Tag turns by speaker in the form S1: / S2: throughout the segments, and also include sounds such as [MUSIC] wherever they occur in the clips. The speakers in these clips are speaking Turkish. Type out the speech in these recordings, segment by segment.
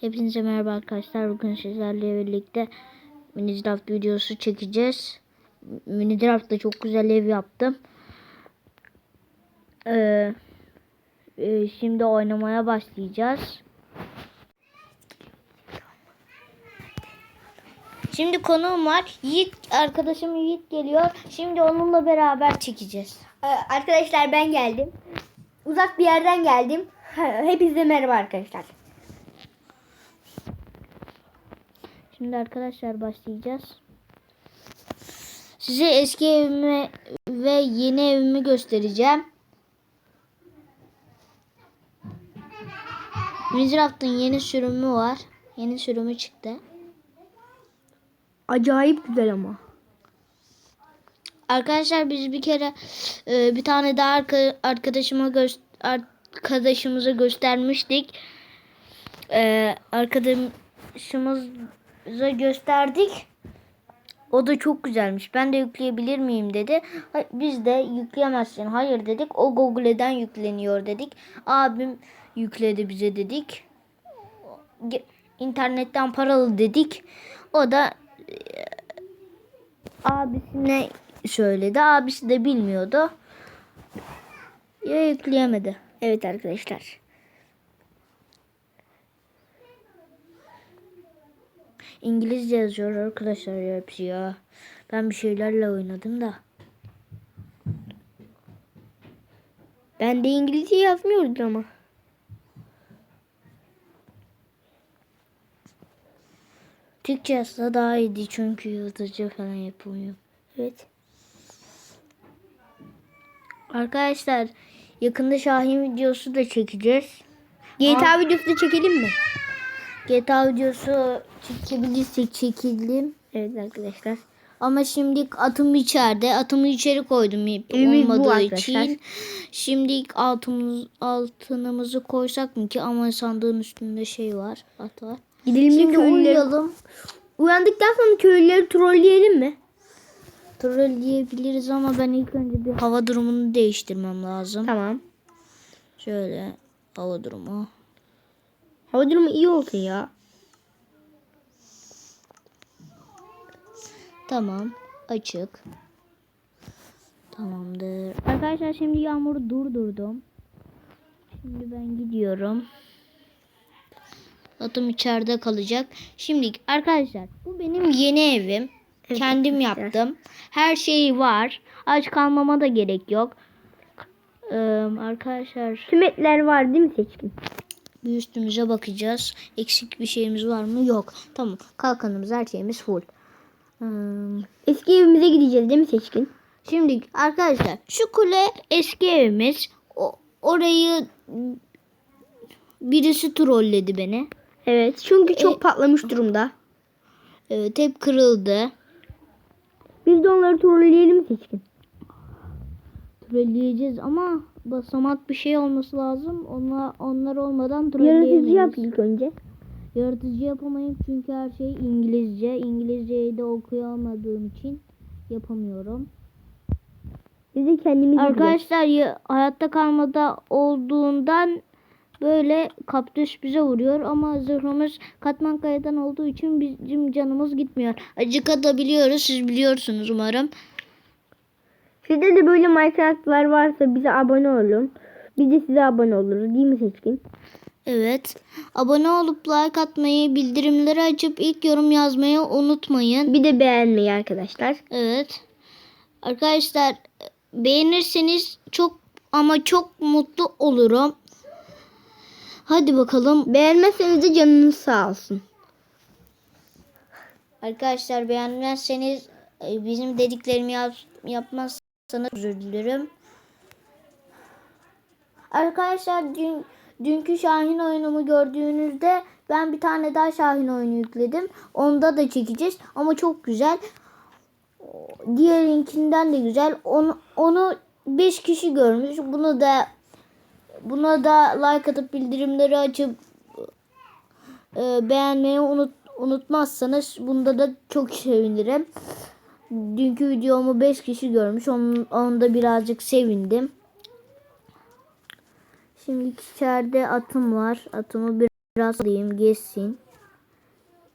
S1: Hepinize merhaba arkadaşlar. Bugün sizlerle birlikte mini draft videosu çekeceğiz. Mini draft'ta çok güzel ev yaptım. Ee, e, şimdi oynamaya başlayacağız. Şimdi konuğum var. Yiğit arkadaşım Yiğit geliyor. Şimdi onunla beraber çekeceğiz.
S2: Ee, Arkadaşlar ben geldim. Uzak bir yerden geldim. [LAUGHS] Hepinize merhaba arkadaşlar.
S1: Şimdi arkadaşlar başlayacağız. Size eski evimi ve yeni evimi göstereceğim. Minecraft'ın yeni sürümü var. Yeni sürümü çıktı.
S2: Acayip güzel ama.
S1: Arkadaşlar biz bir kere e, bir tane daha arka, arkadaşıma gö- arkadaşımıza göstermiştik. E, arkadaşımıza gösterdik. O da çok güzelmiş. Ben de yükleyebilir miyim dedi. Biz de yükleyemezsin. Hayır dedik. O Google'den yükleniyor dedik. Abim yükledi bize dedik. İnternetten paralı dedik. O da abisine söyledi. Abisi de bilmiyordu. Ya yükleyemedi.
S2: Evet arkadaşlar.
S1: İngilizce yazıyor arkadaşlar hepsi ya. Ben bir şeylerle oynadım da.
S2: Ben de İngilizce yazmıyordum ama.
S1: Türkçe yazsa daha iyiydi çünkü yazıcı falan yapılmıyor.
S2: Evet.
S1: Arkadaşlar yakında Şahin videosu da çekeceğiz.
S2: GTA videosu da çekelim mi?
S1: GTA videosu çekebilirsek çekelim.
S2: Evet arkadaşlar.
S1: Ama şimdi atım içeride. Atımı içeri koydum
S2: Evimiz bu
S1: olmadığı için. Şimdi ilk altımız, altınımızı koysak mı ki? Ama sandığın üstünde şey var. At var.
S2: Gidelim mi
S1: Şimdi
S2: köylüleri?
S1: uyuyalım.
S2: Uyandıktan sonra köylüleri trolleyelim mi?
S1: Trolleyebiliriz ama ben ilk önce bir hava durumunu değiştirmem lazım.
S2: Tamam.
S1: Şöyle hava durumu.
S2: Hava durumu iyi olsun ya.
S1: Tamam. Açık. Tamamdır. Arkadaşlar şimdi yağmuru durdurdum. Şimdi ben gidiyorum. Atım içeride kalacak. Şimdi arkadaşlar bu benim yeni evim.
S2: Evet,
S1: Kendim
S2: arkadaşlar.
S1: yaptım. Her şeyi var. Aç kalmama da gerek yok. Ee, arkadaşlar
S2: Tüm etler var değil mi seçkin?
S1: Bir üstümüze bakacağız. Eksik bir şeyimiz var mı? Yok. Tamam. Kalkanımız her şeyimiz full. Hmm,
S2: Eski evimize gideceğiz değil mi seçkin?
S1: Şimdi arkadaşlar şu kule eski evimiz. O, orayı birisi trolledi beni.
S2: Evet. Çünkü çok
S1: E-
S2: patlamış durumda.
S1: Evet hep kırıldı.
S2: Biz de onları trolleyelim seçkin.
S1: Trolleyeceğiz ama basamak bir şey olması lazım. Onlar, onlar olmadan
S2: Yaratıcı
S1: trolleyemeyiz.
S2: yap ilk önce.
S1: Yaratıcı yapamayız çünkü her şey İngilizce. İngilizceyi de okuyamadığım için yapamıyorum.
S2: Biz de kendimiz.
S1: Arkadaşlar ya- hayatta kalmada olduğundan böyle kaktüs bize vuruyor ama zırhımız katman kayadan olduğu için bizim canımız gitmiyor. Acık atabiliyoruz siz biliyorsunuz umarım.
S2: Sizde de böyle Minecraft'lar varsa bize abone olun. Biz de size abone oluruz değil mi seçkin?
S1: Evet. Abone olup like atmayı, bildirimleri açıp ilk yorum yazmayı unutmayın.
S2: Bir de beğenmeyi arkadaşlar.
S1: Evet. Arkadaşlar beğenirseniz çok ama çok mutlu olurum. Hadi bakalım.
S2: Beğenmezseniz de canınız sağ olsun.
S1: Arkadaşlar beğenmezseniz e, bizim dediklerimi yap, yapmazsanız özür dilerim. Arkadaşlar dün, dünkü Şahin oyunumu gördüğünüzde ben bir tane daha Şahin oyunu yükledim. Onda da çekeceğiz ama çok güzel. Diğerinkinden de güzel. Onu, onu 5 kişi görmüş. Bunu da buna da like atıp bildirimleri açıp e, beğenmeyi unut, unutmazsanız bunda da çok sevinirim. Dünkü videomu 5 kişi görmüş. Onun, onda birazcık sevindim. Şimdi içeride atım var. Atımı bir biraz alayım gezsin.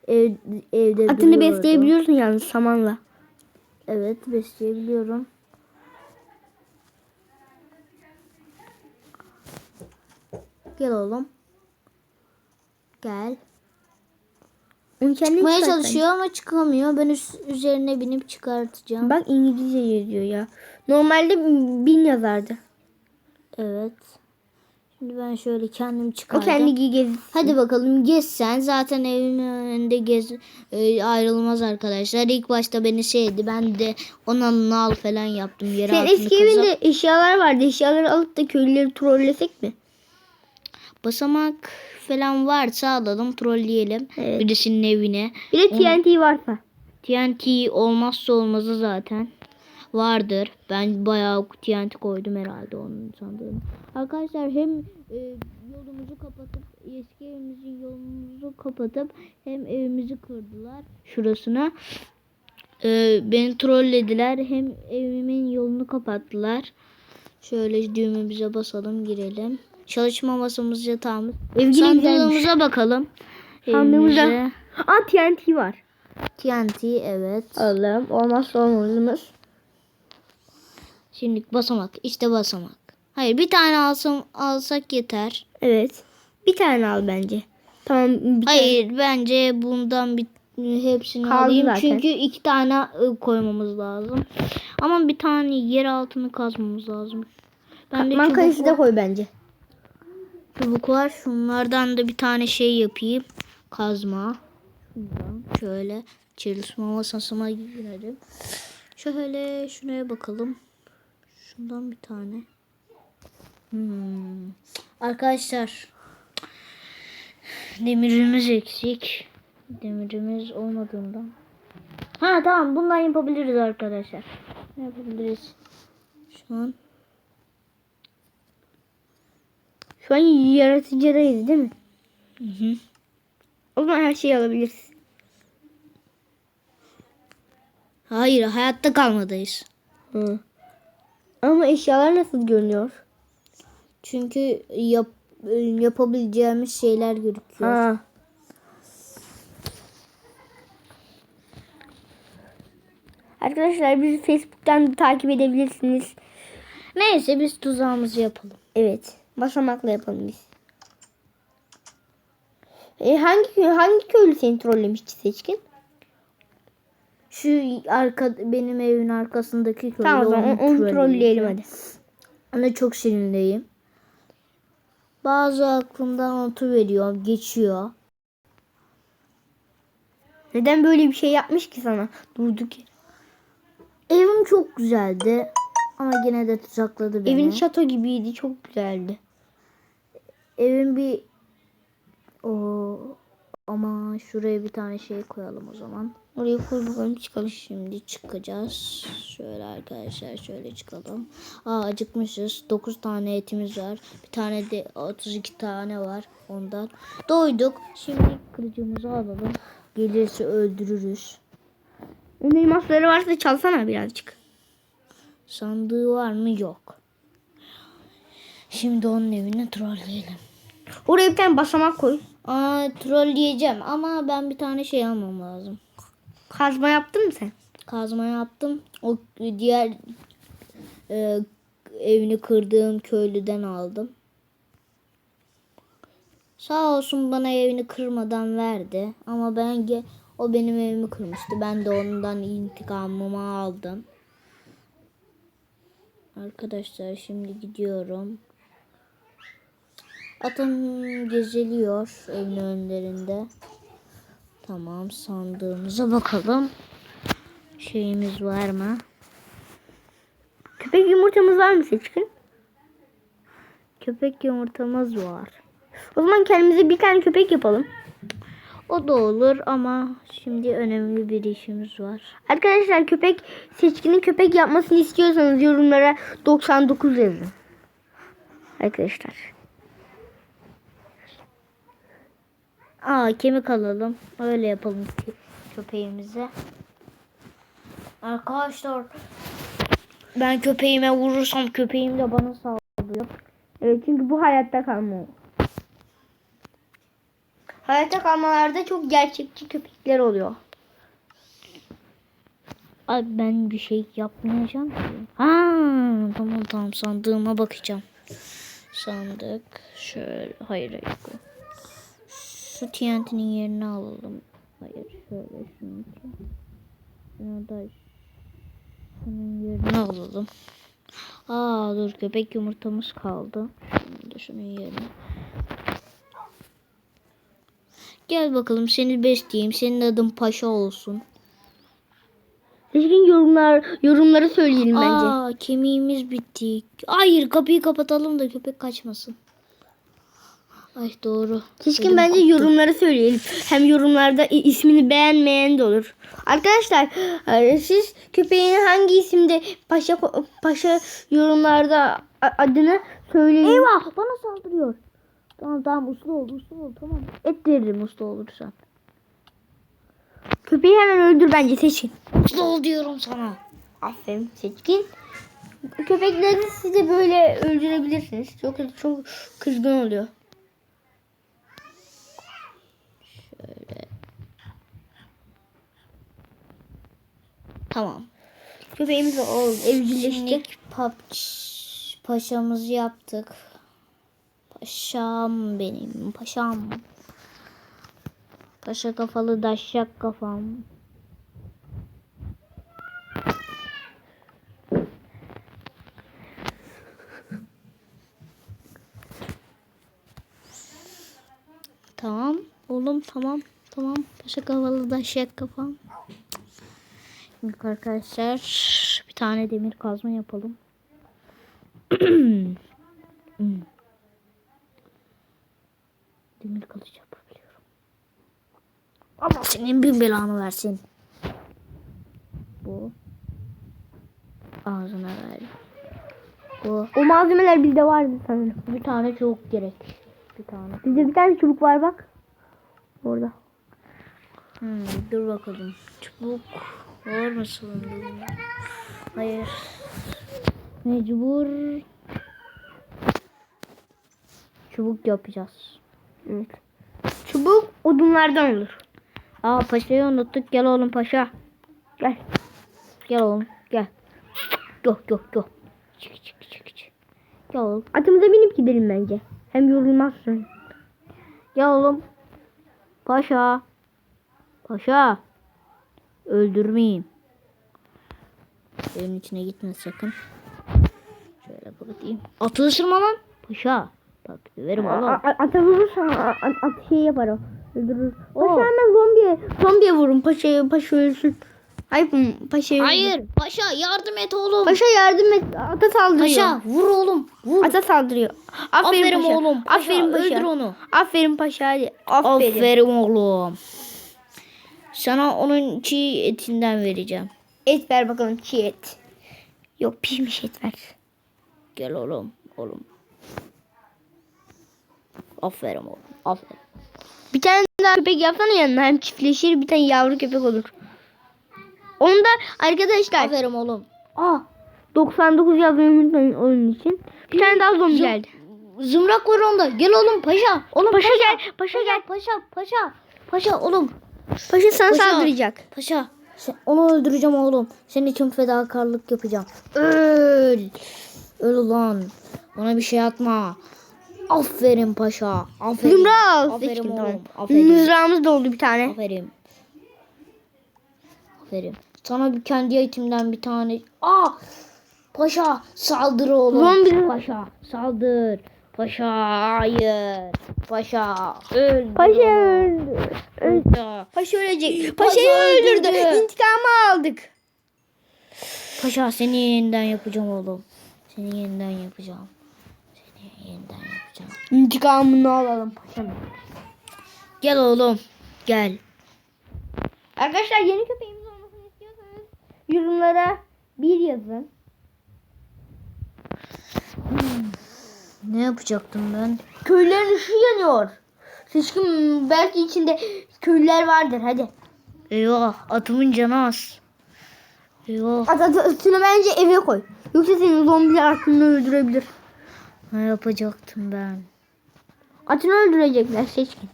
S1: Ev, evde
S2: Atını besleyebiliyorsun yalnız samanla.
S1: Evet besleyebiliyorum. Gel oğlum. Gel.
S2: Onu kendin
S1: Çıkmaya
S2: çıkart
S1: çalışıyor ama çıkamıyor. Ben üst, üzerine binip çıkartacağım.
S2: Bak İngilizce yazıyor ya. Normalde bin yazardı.
S1: Evet. Şimdi ben şöyle kendim
S2: O
S1: çıkardım.
S2: kendi gez.
S1: Hadi bakalım gez sen. Zaten evimin önünde gez e, ayrılmaz arkadaşlar. İlk başta beni şeydi. Ben de onun al falan yaptım. Yere
S2: Senin eski
S1: kazıp-
S2: evinde eşyalar vardı. Eşyaları alıp da köylüleri trollesek mi?
S1: Basamak falan varsa alalım trolleyelim.
S2: Evet.
S1: Birisinin evine.
S2: Bir de TNT varsa.
S1: TNT olmazsa olmazı zaten. Vardır. Ben bayağı TNT koydum herhalde onun sandığını. Arkadaşlar hem e, yolumuzu kapatıp eski evimizin yolumuzu kapatıp hem evimizi kırdılar şurasına. E, beni trollediler. Hem evimin yolunu kapattılar. Şöyle düğmemize basalım girelim. Çalışma masamız yatağımız.
S2: Ev yine güzelmiş.
S1: Sandığımıza bakalım.
S2: Sandığımıza.
S1: Evimize.
S2: Aa TNT var.
S1: TNT evet.
S2: Alalım. Olmazsa olmazımız.
S1: Şimdi basamak. işte basamak. Hayır bir tane alsam alsak yeter.
S2: Evet. Bir tane al bence. Tamam. Bir tane.
S1: Hayır bence bundan bir hepsini
S2: Kaldı
S1: alayım.
S2: zaten.
S1: Çünkü iki tane ı, koymamız lazım. Ama bir tane yer altını kazmamız lazım. Ben de
S2: Katman kayısı da koy bence.
S1: Çubuk. Şunlardan da bir tane şey yapayım. Kazma. Şundan şöyle çalışma masasıma girelim. Şöyle şuraya bakalım. Şundan bir tane. Hmm. Arkadaşlar demirimiz eksik. Demirimiz olmadığından. Ha tamam bundan yapabiliriz arkadaşlar. Yapabiliriz? Şu an
S2: Şu an yaratıcıdayız değil mi?
S1: hı hı.
S2: O zaman her şeyi alabiliriz.
S1: Hayır hayatta kalmadayız.
S2: Hı. Ama eşyalar nasıl görünüyor?
S1: Çünkü yap, yapabileceğimiz şeyler gözüküyor.
S2: Ha. Arkadaşlar bizi Facebook'tan da takip edebilirsiniz.
S1: Neyse biz tuzağımızı yapalım.
S2: Evet. Basamakla yapalım biz. E, hangi hangi köylü seni trollemişti seçkin?
S1: Şu arka benim evimin arkasındaki köylü
S2: Tamam o zaman onu, onu trolleyelim hadi.
S1: Ona çok sinirliyim. Bazı aklımdan otu veriyor, geçiyor.
S2: Neden böyle bir şey yapmış ki sana? Durduk.
S1: Evim çok güzeldi. Ama yine de tuzakladı beni.
S2: Evin şato gibiydi. Çok güzeldi.
S1: Evin bir o ama şuraya bir tane şey koyalım o zaman.
S2: Oraya koy bakalım çıkalım.
S1: Şimdi çıkacağız. Şöyle arkadaşlar şöyle çıkalım. Aa acıkmışız. 9 tane etimiz var. Bir tane de 32 tane var ondan. Doyduk. Şimdi kılıcımızı alalım. Gelirse öldürürüz.
S2: Onun varsa çalsana birazcık.
S1: Sandığı var mı? Yok. Şimdi onun evini trolleyelim.
S2: Oraya bir tane basamak koy.
S1: Aa trolleyeceğim ama ben bir tane şey almam lazım.
S2: Kazma yaptın mı sen?
S1: Kazma yaptım. O diğer e, evini kırdığım köylüden aldım. Sağ olsun bana evini kırmadan verdi. Ama ben o benim evimi kırmıştı. Ben de ondan intikamımı aldım. Arkadaşlar şimdi gidiyorum. Atım gezeliyor evin önlerinde. Tamam sandığımıza bakalım. Şeyimiz var mı?
S2: Köpek yumurtamız var mı seçkin?
S1: Köpek yumurtamız var.
S2: O zaman kendimize bir tane köpek yapalım.
S1: O da olur ama şimdi önemli bir işimiz var.
S2: Arkadaşlar köpek seçkinin köpek yapmasını istiyorsanız yorumlara 99 yazın. Arkadaşlar.
S1: Aa kemik alalım. Öyle yapalım köpeğimize. Arkadaşlar ben köpeğime vurursam köpeğim de bana saldırıyor.
S2: Evet çünkü bu hayatta kalma. Hayatta kalmalarda çok gerçekçi köpekler oluyor.
S1: Abi ben bir şey yapmayacağım ki. Ha tamam tamam sandığıma bakacağım. Sandık şöyle hayır hayır. Şu TNT'nin yerini alalım. Hayır şöyle şunu. Şunu da şunun yerini alalım. Aa dur köpek yumurtamız kaldı. Şunu da şunun yerine. Gel bakalım seni besleyeyim. Senin adın Paşa olsun.
S2: Seçkin yorumlar yorumları söyleyelim bence.
S1: Aa kemiğimiz bitti. Hayır kapıyı kapatalım da köpek kaçmasın. Ay doğru. Ödüm
S2: bence
S1: koptu.
S2: yorumları söyleyelim. Hem yorumlarda ismini beğenmeyen de olur. Arkadaşlar e, siz köpeğin hangi isimde paşa paşa yorumlarda adını söyleyin.
S1: Eyvah bana saldırıyor. Tamam tamam uslu ol uslu ol tamam. Et veririm uslu olursan.
S2: Köpeği hemen öldür bence Seçkin.
S1: Uslu ol diyorum sana.
S2: Aferin Seçkin. Köpekleri siz de böyle öldürebilirsiniz. Çok çok kızgın oluyor.
S1: Tamam.
S2: Köpeğimiz oldu. Evcilleşti.
S1: Şimdi pap paşamızı yaptık. Paşam benim paşam. Paşa kafalı daşyak kafam. Tamam oğlum tamam tamam paşa kafalı daşyak kafam. Şimdi arkadaşlar bir tane demir kazma yapalım. [CLEARS THROAT] Demir kılıç yapabiliyorum. Ama senin bin belanı versin. Bu. Ağzına ver. Bu.
S2: O malzemeler bizde vardı sanırım.
S1: Bir tane çok gerek. Bir tane.
S2: Bizde bir tane çubuk var bak. Orada.
S1: Hmm, dur bakalım. Çubuk var mı salonda? Hayır. Mecbur. Çubuk yapacağız.
S2: Evet. Çubuk odunlardan olur.
S1: Aa paşayı unuttuk. Gel oğlum paşa.
S2: Gel.
S1: Gel oğlum gel. Yok yok yok. Çık çık çık çık. Gel oğlum.
S2: Atımıza binip gidelim bence. Hem yorulmazsın.
S1: Gel oğlum. Paşa. Paşa. Öldürmeyeyim. Evin içine gitme sakın. Şöyle bakayım. Atı ısırma lan. Paşa. Bak döverim oğlum.
S2: ata vurursan at şey yapar o. Öldürür. Paşa hemen zombiye. Zombiye vurun. Paşa, paşa ölsün. Hayır paşa
S1: Hayır. Paşa yardım et oğlum.
S2: Paşa yardım et. Ata saldırıyor.
S1: Paşa vur oğlum. Vur.
S2: Ata saldırıyor. Aferin,
S1: Aferin
S2: paşa.
S1: oğlum. Paşa,
S2: Aferin paşa.
S1: öldür onu.
S2: Aferin paşa hadi. Aferin.
S1: Aferin oğlum. Sana onun çiğ etinden vereceğim.
S2: Et ver bakalım çiğ et. Yok pişmiş et ver.
S1: Gel oğlum. Oğlum. Aferin oğlum. Aferin.
S2: Bir tane daha köpek yapsana yanına. Hem çiftleşir bir tane yavru köpek olur. Onu da arkadaşlar.
S1: Aferin oğlum.
S2: Aa, 99 yazmayı unutmayın onun için. Bir tane daha zombi
S1: Zım-
S2: geldi.
S1: Zımrak var onda. Gel oğlum paşa. Oğlum
S2: Paşa gel, paşa gel.
S1: Paşa paşa. Paşa oğlum.
S2: Paşa
S1: Paşa.
S2: saldıracak.
S1: Paşa. Sen, onu öldüreceğim oğlum. Senin için fedakarlık yapacağım. Öl. Öl ulan. Ona bir şey atma. Aferin paşa. Aferin.
S2: Zümra
S1: Aferin oğlum.
S2: tamam.
S1: Aferin.
S2: Mızrağımız da oldu bir tane.
S1: Aferin. Aferin. Sana bir kendi eğitimden bir tane. Aa! Paşa saldır oğlum.
S2: Zombi.
S1: Paşa saldır. Paşa hayır. Paşa öldür.
S2: Paşa öldü. Öldü.
S1: Paşa.
S2: Paşa ölecek.
S1: Paşa
S2: Paşayı öldürdü.
S1: öldürdü.
S2: İntikamı aldık.
S1: Paşa seni yeniden yapacağım oğlum. Seni yeniden yapacağım. Seni yeniden yapacağım.
S2: İntikamını alalım paşam.
S1: Gel oğlum. Gel.
S2: Arkadaşlar yeni köpeğimiz olmasını istiyorsanız yorumlara bir yazın.
S1: Ne yapacaktım ben?
S2: Köylerin ışığı yanıyor. Seçkin belki içinde köylüler vardır hadi.
S1: Eyvah atımın canı az. Eyvah.
S2: At, at, atını bence eve koy. Yoksa senin zombiler aklını öldürebilir.
S1: Ne yapacaktım ben?
S2: Atını öldürecekler seçkin.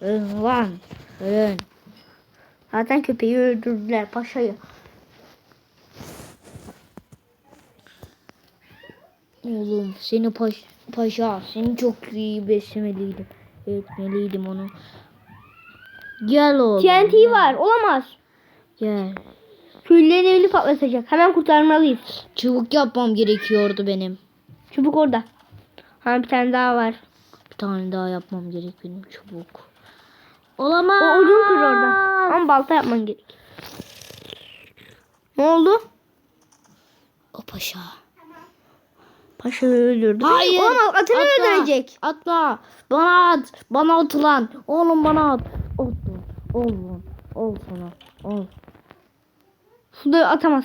S1: Ölün lan. Ölün.
S2: Zaten köpeği öldürdüler paşayı.
S1: Oğlum seni paş, paşa seni çok iyi beslemeliydim. Etmeliydim onu. Gel oğlum.
S2: TNT var olamaz.
S1: Gel.
S2: Köylülerin evini patlatacak. Hemen kurtarmalıyız.
S1: Çubuk yapmam gerekiyordu benim.
S2: Çubuk orada. Ha bir tane daha var.
S1: Bir tane daha yapmam gerek benim çubuk. Olamaz.
S2: O odun kır orada. Ama balta yapman gerek. Ne oldu?
S1: O paşa.
S2: Paşayı öldürdü.
S1: Hayır.
S2: Olamaz atını
S1: Atla.
S2: öldürecek.
S1: Atla. Bana at. Bana at lan. Oğlum bana at. Lan. Oğlum. Ol sana. Ol.
S2: Suda atamaz.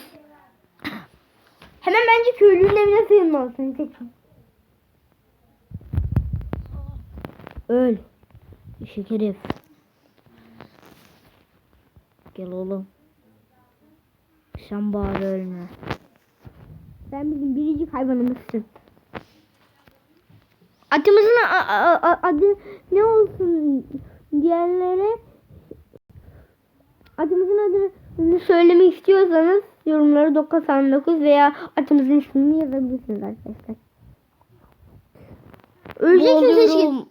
S2: Hemen bence köylünün evine sığınmalısın. Seçin.
S1: Öl. Eşek herif. Gel oğlum. Sen bari ölme.
S2: Sen bizim biricik hayvanımızsın. Atımızın adı ne olsun diyenlere atımızın adını söylemek istiyorsanız yorumlara 999 veya atımızın ismini yazabilirsiniz arkadaşlar. Öleceksin seçkin.
S1: Boğuluyorum.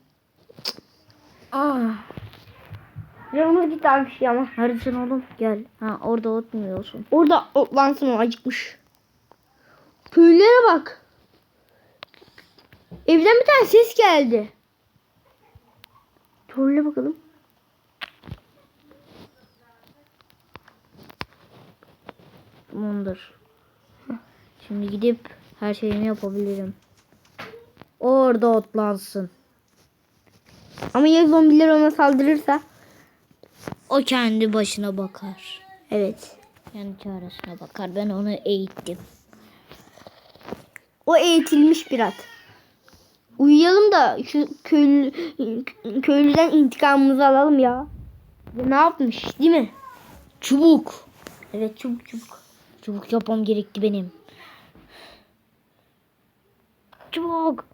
S1: Ah.
S2: Yorumumuz gitti abi şey ama.
S1: Neredesin oğlum? Gel. Ha orada otmuyorsun.
S2: Orada otlansın o acıkmış. Köylülere bak. Evden bir tane ses geldi. Trolle bakalım.
S1: Tamamdır. Şimdi gidip her şeyimi yapabilirim. Orada otlansın.
S2: Ama ya zombiler ona saldırırsa?
S1: O kendi başına bakar.
S2: Evet.
S1: Kendi çaresine bakar. Ben onu eğittim.
S2: O eğitilmiş bir at. Uyuyalım da şu köylü, köylüden intikamımızı alalım ya. ya. Ne yapmış değil mi?
S1: Çubuk.
S2: Evet çubuk çubuk.
S1: Çubuk yapmam gerekti benim. Çubuk.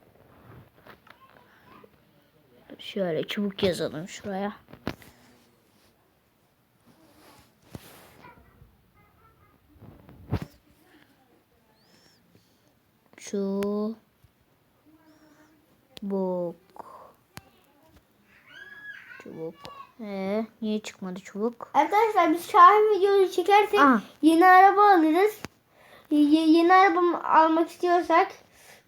S1: Şöyle çubuk yazalım şuraya. Şu buk. Çubuk. Ee, niye çıkmadı çubuk?
S2: Arkadaşlar biz Şahin videoyu çekersek
S1: Aa.
S2: yeni araba alırız. Ye- yeni araba almak istiyorsak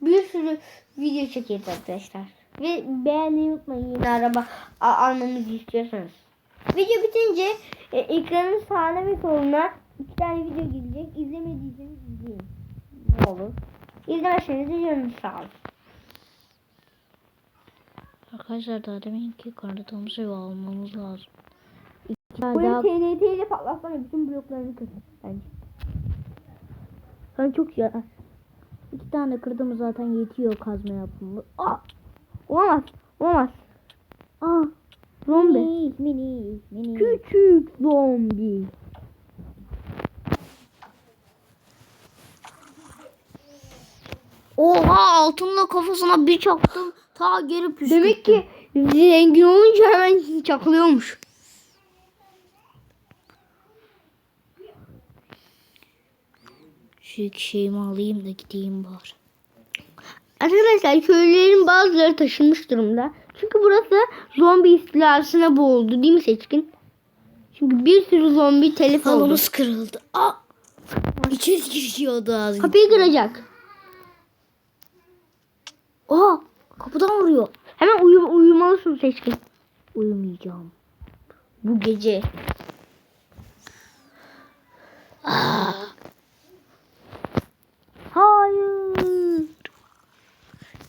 S2: bir sürü video çekeriz arkadaşlar. Ve beğenmeyi unutmayın yeni araba almamızı istiyorsanız. Video bitince e, ekranın sağına ve soluna iki tane video gelecek. İzlemediyseniz izleyin. Ne olur. İzlemezseniz canınız sağ olsun.
S1: Arkadaşlar daha demin ki kanıtımız ev almamız lazım.
S2: Böyle
S1: daha
S2: TNT ile patlatsana bütün bloklarını kır bence. Sana çok yarar.
S1: iki tane kırdım zaten yetiyor kazma yapmamı.
S2: Aa! Olamaz. Olamaz.
S1: Aa,
S2: Zombi.
S1: mini, mini, mini.
S2: Küçük zombi.
S1: Oha altınla kafasına bir çaktım. Ta geri püskürttüm.
S2: Demek ki zengin olunca hemen çakılıyormuş.
S1: Şu iki şeyimi alayım da gideyim bari.
S2: Arkadaşlar köylülerin bazıları taşınmış durumda. Çünkü burası zombi istilasına boğuldu değil mi Seçkin? Çünkü bir sürü zombi telef oldu.
S1: Halımız kırıldı. Aa! İçeri girişiyordu az.
S2: Kapıyı kıracak.
S1: Oha! Kapıdan vuruyor.
S2: Hemen uyum uyumalısın Seçkin.
S1: Uyumayacağım.
S2: Bu gece.
S1: Hayır.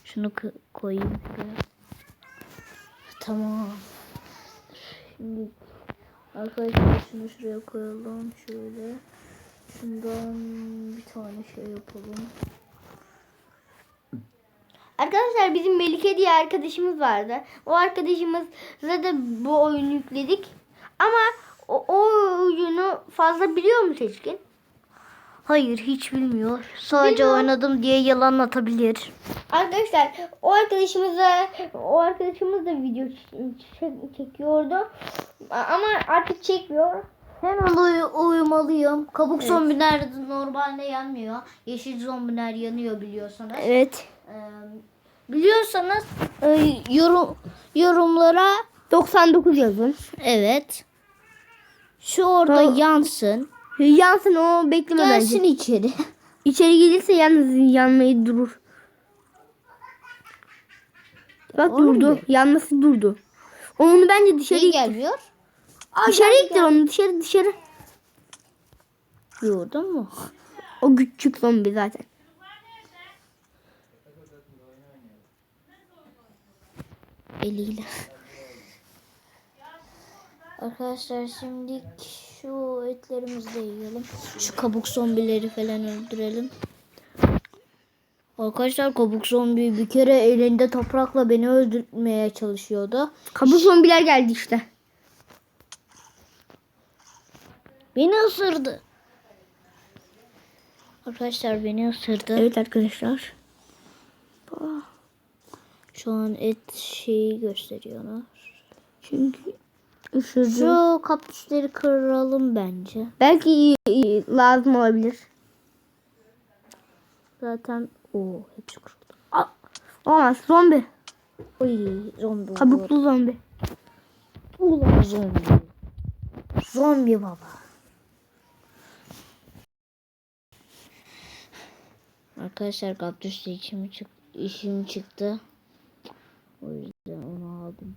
S1: Şunu koyayım. Tamam. Şimdi arkadaşlar şunu şuraya koyalım şöyle. Şundan bir tane şey yapalım.
S2: Arkadaşlar bizim Melike diye arkadaşımız vardı. O arkadaşımızla da bu oyunu yükledik. Ama o, o oyunu fazla biliyor mu Seçkin?
S1: Hayır hiç bilmiyor. Sadece
S2: Bilmiyor.
S1: oynadım diye yalan atabilir.
S2: Arkadaşlar o arkadaşımız da o arkadaşımız da video çek- çekiyordu. Ama artık çekmiyor.
S1: Hemen uy- uyumalıyım. Kabuk zombiler normalde yanmıyor. Yeşil zombiler yanıyor biliyorsunuz.
S2: Evet.
S1: Ee, biliyorsanız e, yorum yorumlara
S2: 99 yazın.
S1: evet. Şu orada
S2: Ha.
S1: yansın.
S2: Yansın o bekleme
S1: Gelsin
S2: bence.
S1: içeri. [LAUGHS]
S2: İçeri gelirse yalnız yanmayı durur. Bak
S1: Olur
S2: durdu.
S1: mu?
S2: Yanması durdu. Onu bence dışarı
S1: Niye
S2: ittir.
S1: gelmiyor?
S2: Dışarı ittir onu dışarı dışarı.
S1: Yordun mu?
S2: O küçük zombi zaten.
S1: Eliyle. Arkadaşlar şimdi şu etlerimizi de yiyelim. Şu kabuk zombileri falan öldürelim. Arkadaşlar kabuk zombi bir kere elinde toprakla beni öldürmeye çalışıyordu.
S2: Kabuk zombiler geldi işte.
S1: Beni ısırdı. Arkadaşlar beni ısırdı.
S2: Evet arkadaşlar.
S1: Şu an et şeyi gösteriyorlar.
S2: Çünkü ısırdı.
S1: Şu kaktüsleri kıralım bence.
S2: Belki iyi- iyi lazım olabilir.
S1: Zaten o hepsi kırıldı.
S2: Aa, Olmaz zombi.
S1: Oy zombi. olur.
S2: Kabuklu zombi.
S1: Ulan zombi. Zombi baba. Arkadaşlar kaktüsle içim, çık işim çıktı. O yüzden onu aldım.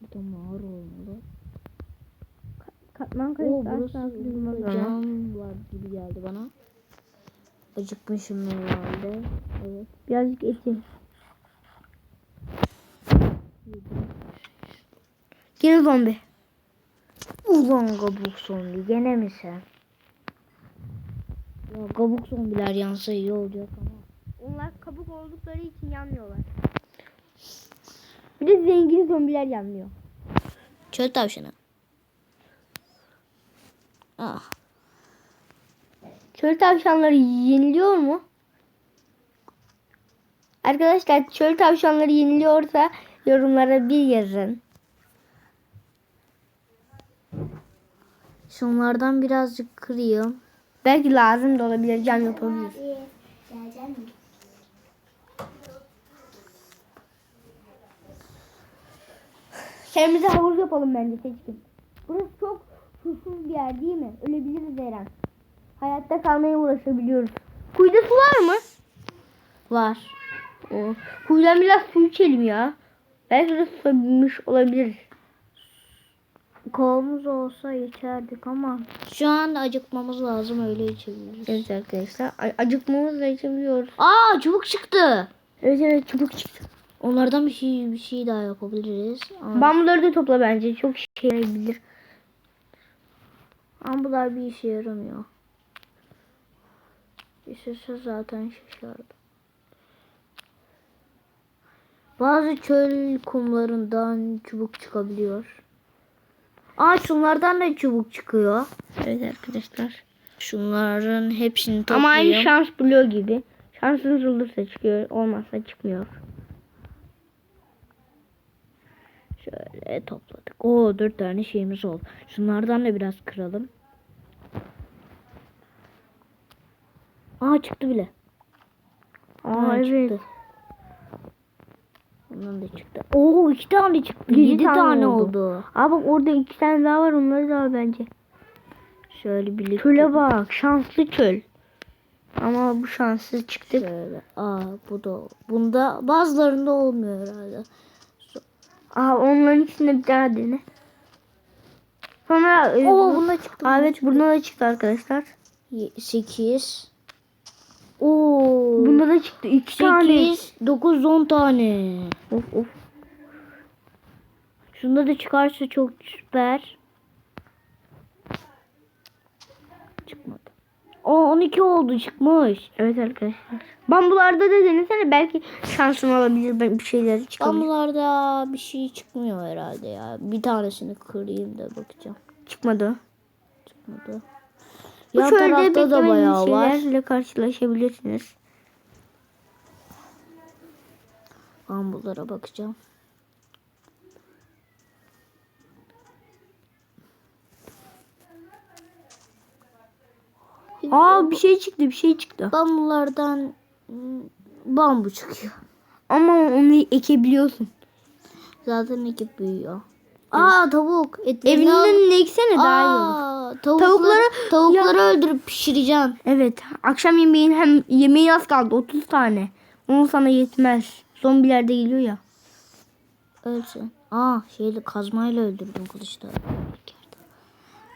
S1: Bu da mağara olmalı.
S2: Katman
S1: Oo
S2: kayısı
S1: burası
S2: asla kırılmaz
S1: burada cam var gibi geldi bana. Acıkmışım herhalde. Evet.
S2: Birazcık eti. Yine zombi.
S1: Ulan kabuk zombi gene mi sen? Ya kabuk zombiler yansa iyi olacak ama.
S2: Onlar kabuk oldukları için yanmıyorlar. Bir de zengin zombiler yanmıyor.
S1: Çöl tavşanı. Ah.
S2: Çöl tavşanları yeniliyor mu? Arkadaşlar çöl tavşanları yeniliyorsa yorumlara bir yazın.
S1: Şunlardan birazcık kırayım.
S2: Belki lazım da olabilir. Cam yapabilir. Kendimize havuz yapalım bence seçkin. Burası çok susuz bir yer değil mi? Ölebiliriz her an. Hayatta kalmaya uğraşabiliyoruz. Kuyuda su var mı?
S1: Var.
S2: Oo. Kuyudan biraz su içelim ya. Belki de susabilmiş olabiliriz.
S1: Kovamız olsa içerdik ama şu an acıkmamız lazım öyle içebiliriz.
S2: Evet arkadaşlar. Acıkmamızla içebiliyoruz.
S1: Aa çubuk çıktı.
S2: Evet evet çubuk çıktı.
S1: Onlardan bir şey bir şey daha yapabiliriz. Ama
S2: Bambuları da topla bence. Çok işe yarayabilir.
S1: ambular bir işe yaramıyor. İşese zaten şaşardı. Bazı çöl kumlarından çubuk çıkabiliyor. Aa şunlardan da çubuk çıkıyor.
S2: Evet arkadaşlar.
S1: Şunların hepsini
S2: Ama
S1: toplayayım.
S2: aynı şans bloğu gibi. Şansınız olursa çıkıyor. Olmazsa çıkmıyor.
S1: Şöyle topladık. Oo dört tane şeyimiz oldu. Şunlardan da biraz kıralım. Aa çıktı bile.
S2: Aa, evet.
S1: çıktı. Ondan da çıktı. Oo iki tane çıktı.
S2: Yedi
S1: Yedi,
S2: tane
S1: tane,
S2: oldu.
S1: oldu.
S2: Aa bak orada iki tane daha var. Onları da al bence.
S1: Şöyle birlikte.
S2: Çöle bak. Şanslı çöl. Ama bu şanssız çıktık.
S1: Şöyle. Aa bu da. Bunda bazılarında olmuyor herhalde.
S2: Aa onların içinde bir tane dene. Sonra e,
S1: Oo
S2: bu-
S1: bunda çıktı.
S2: Aa, evet bunda da çıktı arkadaşlar.
S1: 8. Oo.
S2: Bunda da çıktı. iki tane.
S1: 8, 9, 10 tane.
S2: Of of.
S1: Şunda da çıkarsa çok süper. Çıkmadı. O 12 oldu çıkmış.
S2: Evet arkadaşlar. Bambularda da denesene belki şansın olabilir. Ben bir şeyler çıkabilir.
S1: Bambularda bir şey çıkmıyor herhalde ya. Bir tanesini kırayım da bakacağım.
S2: Çıkmadı.
S1: Çıkmadı.
S2: Bu
S1: Yan tarafta da bayağı var.
S2: şeylerle karşılaşabilirsiniz.
S1: Bambulara bakacağım.
S2: Aa bir şey çıktı bir şey çıktı.
S1: Bambulardan bambu çıkıyor.
S2: Ama onu ekebiliyorsun.
S1: Zaten ekip büyüyor. Aa tavuk. Etlerini
S2: Evinin
S1: al-
S2: eksene daha iyi olur.
S1: Tavukları,
S2: Tavukları-
S1: tavukları öldürüp pişireceğim.
S2: Evet akşam yemeğin hem yemeğin az kaldı 30 tane. Onu sana yetmez. Zombiler de geliyor ya.
S1: Ölsün. Aa şeyle kazmayla öldürdüm kılıçla.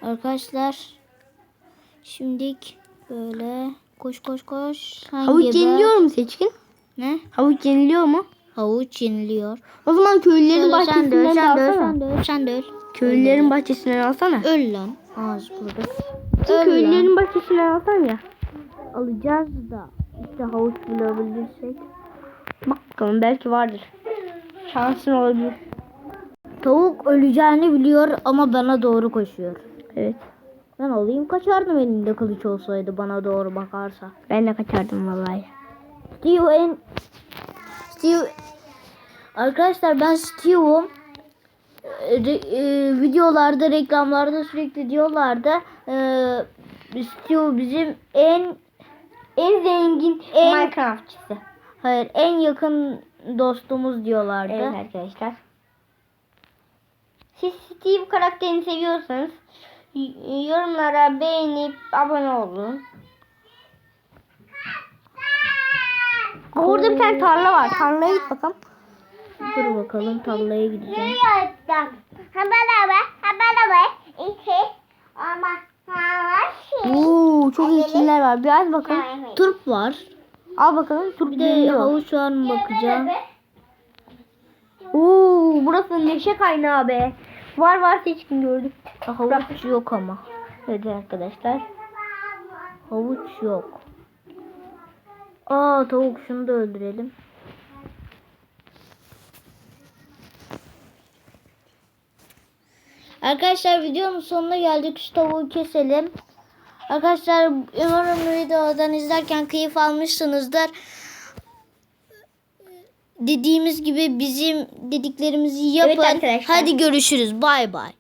S1: Arkadaşlar şimdilik böyle koş koş koş. Hangi
S2: Havuç yeniliyor mu seçkin?
S1: Ne?
S2: Havuç yeniliyor mu?
S1: Havuç yeniliyor.
S2: O zaman köylülerin
S1: Şöyle sen de öl,
S2: bahçesinden
S1: sen de öl, sen de öl, sen de öl.
S2: Köylülerin bahçesinden alsana.
S1: Öl lan. Ağız burada. Öl
S2: köylülerin bahçesinden alsana ya.
S1: Alacağız da. İşte havuç bulabilirsek.
S2: Bak bakalım belki vardır. Şansın olabilir.
S1: Tavuk öleceğini biliyor ama bana doğru koşuyor.
S2: Evet.
S1: Ben olayım kaçardım elinde kılıç olsaydı bana doğru bakarsa.
S2: Ben de kaçardım vallahi.
S1: Steve en... Steve... Arkadaşlar ben Steve'um. Re- e, videolarda, reklamlarda sürekli diyorlardı. Ee, Steve bizim en
S2: En zengin
S1: En-
S2: Minecraftçısı.
S1: hayır en yakın dostumuz diyorlardı.
S2: Evet arkadaşlar. Siz Steve karakterini seviyorsanız yorumlara beğenip abone olun. Orada bir tane tarla var. Tarlaya git bakalım.
S1: Dur bakalım tarlaya gideceğim.
S2: Oo, çok ekinler var. Biraz bakalım.
S1: Turp var.
S2: Al bakalım. Turp
S1: Bir de havuç var mı bakacağım.
S2: Oo, burası neşe kaynağı be. Var var seçkin gördük.
S1: Havuç yok ama.
S2: Evet arkadaşlar.
S1: Havuç yok. Aa tavuk şunu da öldürelim. Arkadaşlar videonun sonuna geldik. Şu tavuğu keselim. Arkadaşlar umarım videodan izlerken keyif almışsınızdır. Dediğimiz gibi bizim dediklerimizi yapın.
S2: arkadaşlar.
S1: Hadi görüşürüz. Bay bay.